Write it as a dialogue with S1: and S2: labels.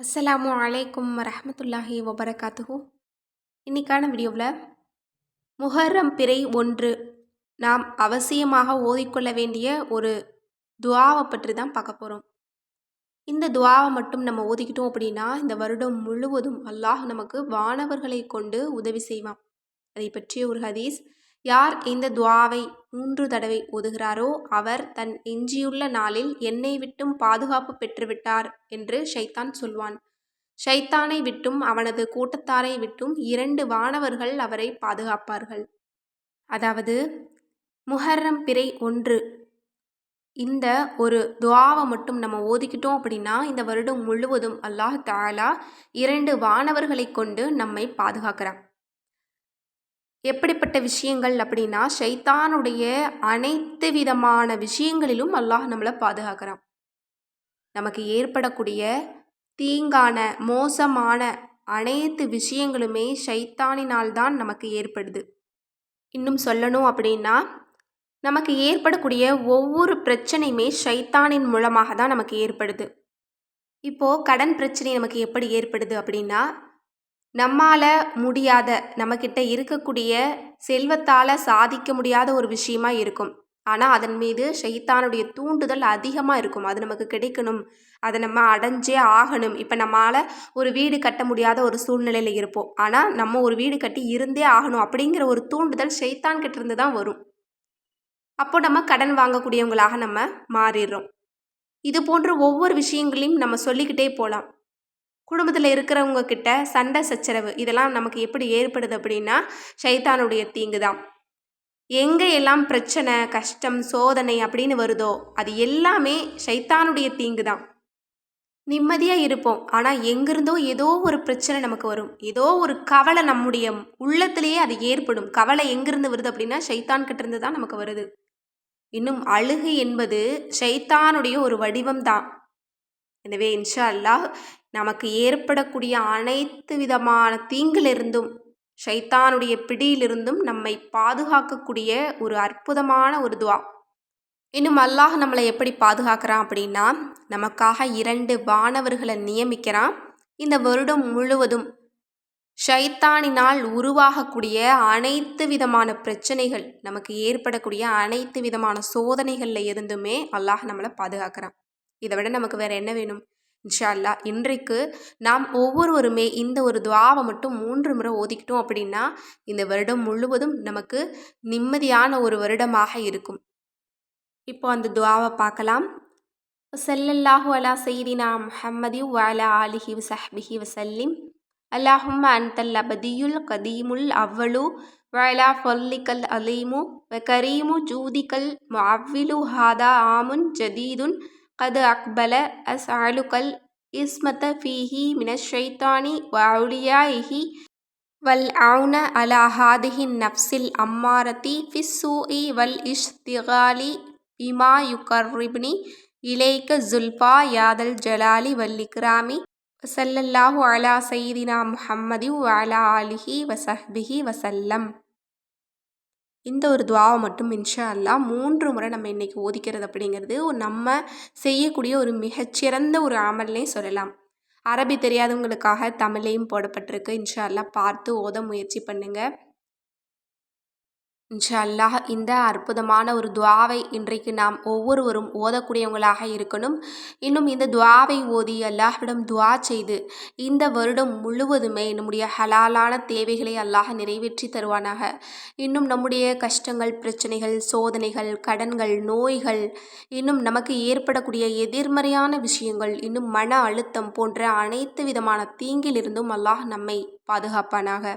S1: அஸ்ஸலாமு அலைக்கும் வரமத்துல்லாஹி வபரகாத்துஹு. இன்னைக்கான வீடியோவில் முஹர்ரம் பிறை ஒன்று நாம் அவசியமாக ஓதிக்கொள்ள வேண்டிய ஒரு துவாவை பற்றி தான் பார்க்க போகிறோம் இந்த துவாவை மட்டும் நம்ம ஓதிக்கிட்டோம் அப்படின்னா இந்த வருடம் முழுவதும் அல்லாஹ் நமக்கு வானவர்களை கொண்டு உதவி செய்வான். அதை பற்றிய ஒரு ஹதீஸ் யார் இந்த துவாவை மூன்று தடவை ஓதுகிறாரோ அவர் தன் எஞ்சியுள்ள நாளில் என்னை விட்டும் பாதுகாப்பு பெற்றுவிட்டார் என்று ஷைத்தான் சொல்வான். ஷைத்தானை விட்டும் அவனது கூட்டத்தாரை விட்டும் இரண்டு வானவர்கள் அவரை பாதுகாப்பார்கள். அதாவது முஹர்ரம் பிறை ஒன்று. இந்த ஒரு துவாவை மட்டும் நம்ம ஓதிக்கிட்டோம் அப்படின்னா இந்த வருடம் முழுவதும் அல்லாஹ் தாலா இரண்டு வானவர்களை கொண்டு நம்மை பாதுகாக்கிறான். எப்படிப்பட்ட விஷயங்கள் அப்படின்னா ஷைத்தானுடைய அனைத்து விதமான விஷயங்களிலும் அல்லாஹ் நம்மளை பாதுகாக்கிறான். நமக்கு ஏற்படக்கூடிய தீங்கான மோசமான அனைத்து விஷயங்களுமே ஷைத்தானினால் தான் நமக்கு ஏற்படுது. இன்னும் சொல்லணும் அப்படின்னா நமக்கு ஏற்படக்கூடிய ஒவ்வொரு பிரச்சனையுமே ஷைத்தானின் மூலமாக தான் நமக்கு ஏற்படுது. இப்போது கடன் பிரச்சனை நமக்கு எப்படி ஏற்படுது அப்படின்னா நம்மால் முடியாத நம்மக்கிட்ட இருக்கக்கூடிய செல்வத்தால் சாதிக்க முடியாத ஒரு விஷயமா இருக்கும். ஆனால் அதன் மீது ஷைத்தானுடைய தூண்டுதல் அதிகமாக இருக்கும். அது நமக்கு கிடைக்கணும். அதை நம்ம அடைஞ்சே ஆகணும். இப்போ நம்மளால் ஒரு வீடு கட்ட முடியாத ஒரு சூழ்நிலையில் இருப்போம். ஆனால் நம்ம ஒரு வீடு கட்டி இருந்தே ஆகணும் அப்படிங்கிற ஒரு தூண்டுதல் ஷைத்தான் கிட்டேருந்து தான் வரும். அப்போ நம்ம கடன் வாங்கக்கூடியவங்களாக நம்ம மாறிடுறோம். இது போன்ற ஒவ்வொரு விஷயங்களையும் நம்ம சொல்லிக்கிட்டே போகலாம் குடும்பத்தில் இருக்கிறவங்க கிட்ட சண்டை சச்சரவு இதெல்லாம் நமக்கு எப்படி ஏற்படுது அப்படின்னா சைத்தானுடைய தீங்கு தான் எங்கே எல்லாம் பிரச்சனை கஷ்டம் சோதனை அப்படின்னு வருதோ அது எல்லாமே சைத்தானுடைய தீங்கு தான் நிம்மதியாக இருப்போம். ஆனால் எங்கிருந்தோ ஏதோ ஒரு பிரச்சனை நமக்கு வரும். ஏதோ ஒரு கவலை நம்முடைய உள்ளத்திலேயே அது ஏற்படும். கவலை எங்கிருந்து வருது அப்படின்னா சைத்தான் கிட்டேருந்து தான் நமக்கு வருது. இன்னும் அழுகு என்பது சைத்தானுடைய ஒரு வடிவம் தான் எனவே இன்ஷா அல்லாஹ் நமக்கு ஏற்படக்கூடிய அனைத்து விதமான தீங்கிலிருந்தும் ஷைத்தானுடைய பிடியிலிருந்தும் நம்மை பாதுகாக்கக்கூடிய ஒரு அற்புதமான ஒரு துவா. இன்னும் அல்லாஹ் நம்மளை எப்படி பாதுகாக்கிறான் அப்படின்னா நமக்காக இரண்டு வானவர்களை நியமிக்கிறான். இந்த வருடம் முழுவதும் ஷைத்தானினால் உருவாகக்கூடிய அனைத்து விதமான பிரச்சனைகள் நமக்கு ஏற்படக்கூடிய அனைத்து விதமான சோதனைகளில் இருந்துமே அல்லாஹ் நம்மளை பாதுகாக்கிறான். இதை விட நமக்கு வேறு என்ன வேணும்? இன்ஷால்லா இன்றைக்கு நாம் ஒவ்வொருவருமே இந்த ஒரு துவாவை மட்டும் மூன்று முறை ஓதிக்கிட்டோம் அப்படின்னா இந்த வருடம் முழுவதும் நமக்கு நிம்மதியான ஒரு வருடமாக இருக்கும். இப்போ அந்த துவாவை பார்க்கலாம். செல்லல்லாஹு அலா செய்தினா முஹம்மதி வாலா ஆலிஹி வசஹ்பிஹி வசல்லிம் அல்லாஹும் அன்தல் அபதியுல் கதீமுல் அவ்வளு வலா ஃபல்லிகல் அலீமு வ கரீமு ஜூதிக்கல் அவ்விலு ஹாதா ஆமுன் ஜதீதுன் கது அக்பல அஸ் அலுகல் இஸ்மத ஃபீஹி மினஷைத்தானி வவுளியாஹி வல் அவுன அலா ஹாதிஹின் நப்சில் அம்மாரதி ஃபிஸ்ஸூஇ வல் இஷ்திகாலி இமா யுகர்ரிப்னி இலேக்க ஜுல்ஃபா யாதல் ஜலாலி வல் இக்ராமி வசல்லல்லாஹு அலா சைதினா முஹம்மதி வலா ஆலிஹி வசஹ்பிஹி வசல்லம் இந்த ஒரு துவாவை மட்டும் இன்ஷா அல்லா மூன்று முறை நம்ம இன்றைக்கி ஓதிக்கிறது அப்படிங்கிறது நம்ம செய்யக்கூடிய ஒரு மிகச்சிறந்த ஒரு அமல்னே சொல்லலாம். அரபி தெரியாதவங்களுக்காக தமிழையும் போடப்பட்டிருக்கு. இன்ஷா அல்லா பார்த்து ஓத முயற்சி பண்ணுங்கள் இன்ஷா அல்லாஹ் இந்த அற்புதமான ஒரு துவாவை இன்றைக்கு நாம் ஒவ்வொருவரும் ஓதக்கூடியவங்களாக இருக்கணும். இன்னும் இந்த துவாவை ஓதி அல்லாஹ்விடம் துவா செய்து இந்த வருடம் முழுவதுமே நம்முடைய ஹலாலான தேவைகளை அல்லாஹ் நிறைவேற்றி தருவானாக. இன்னும் நம்முடைய கஷ்டங்கள் பிரச்சனைகள் சோதனைகள் கடன்கள் நோய்கள் இன்னும் நமக்கு ஏற்படக்கூடிய எதிர்மறையான விஷயங்கள் இன்னும் மன அழுத்தம் போன்ற அனைத்து விதமான தீங்கிலிருந்தும் அல்லாஹ் நம்மை பாதுகாப்பானாக.